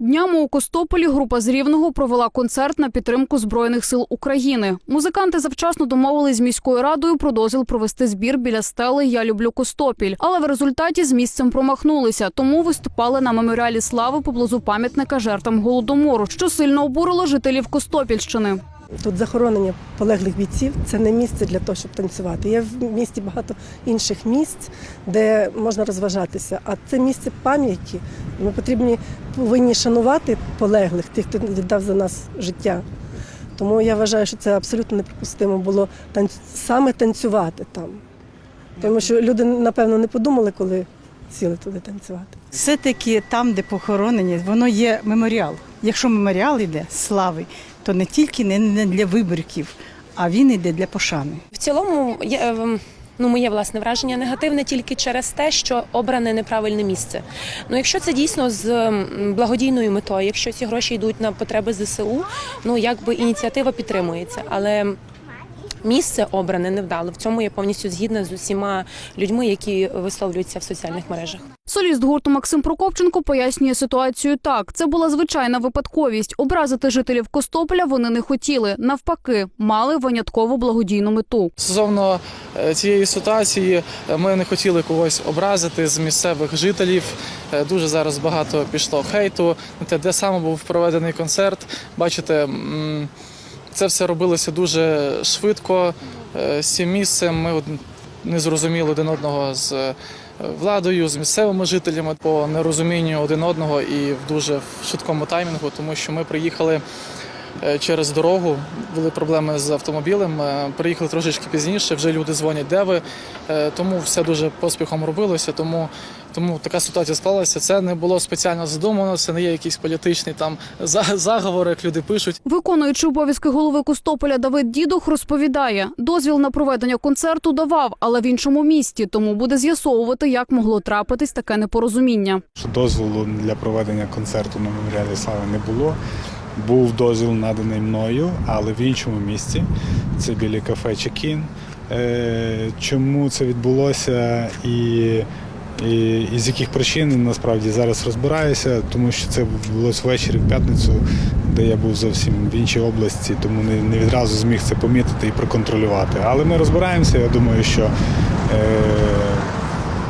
Днями у Костополі група з Рівного провела концерт на підтримку Збройних сил України. Музиканти завчасно домовились з міською радою про дозвіл провести збір біля стели Я люблю Костопіль. Але в результаті з місцем промахнулися, тому виступали на меморіалі слави поблизу пам'ятника жертвам голодомору, що сильно обурило жителів Костопільщини. Тут захоронення полеглих бійців це не місце для того, щоб танцювати. Є в місті багато інших місць, де можна розважатися. А це місце пам'яті. Ми потрібні повинні шанувати полеглих, тих, хто віддав за нас життя. Тому я вважаю, що це абсолютно неприпустимо було танц... саме танцювати там. Тому що люди, напевно, не подумали, коли сіли туди танцювати. Все-таки там, де похоронені, воно є меморіал. Якщо меморіал йде слави, то не тільки не- для виборків, а він йде для пошани. В цілому є, ем, ну, моє власне враження негативне тільки через те, що обране неправильне місце. Ну, якщо це дійсно з благодійною метою, якщо ці гроші йдуть на потреби ЗСУ, ну якби ініціатива підтримується. Але місце обране невдало. В цьому я повністю згідна з усіма людьми, які висловлюються в соціальних мережах. Соліст гурту Максим Прокопченко пояснює ситуацію так: це була звичайна випадковість. Образити жителів Костополя вони не хотіли. Навпаки, мали винятково благодійну мету. Стосовно е, цієї ситуації, е, ми не хотіли когось образити з місцевих жителів. Е, Дуже зараз багато пішло хейту те, де саме був проведений концерт. Бачите, м, це все робилося дуже швидко. Е, З цим місцем ми не зрозуміли один одного з е, владою, з місцевими жителями по нерозумінню один одного і в дуже швидкому таймінгу, тому що ми приїхали е, через дорогу, були проблеми з автомобілем. е, Приїхали трошечки пізніше, вже люди дзвонять, де ви. Е, Тому все дуже поспіхом робилося. Тому, тому така ситуація склалася. Це не було спеціально задумано, це не є якийсь політичний там за- заговор, як люди пишуть. Виконуючи обов'язки голови Костополя Давид Дідух розповідає, дозвіл на проведення концерту давав, але в іншому місті, тому буде з'ясовувати, як могло трапитись таке непорозуміння. дозволу для проведення концерту на меморіалі слави не було. Був дозвіл наданий мною, але в іншому місці. Це біля кафе Чекін. Е, Чому це відбулося і, і, і з яких причин насправді зараз розбираюся, тому що це відбулося ввечері в п'ятницю, де я був зовсім в іншій області, тому не, не відразу зміг це помітити і проконтролювати. Але ми розбираємося. Я думаю, що е,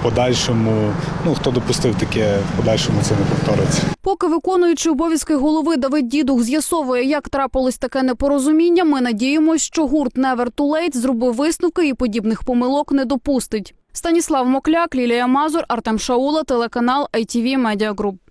подальшому, ну хто допустив таке, в подальшому це не повториться. Поки виконуючи обов'язки голови Давид Дідух з'ясовує, як трапилось таке непорозуміння, ми надіємось, що гурт Never Too Late зробив висновки і подібних помилок не допустить. Станіслав Мокляк, Лілія Мазур, Артем Шаула, телеканал ITV Media Group.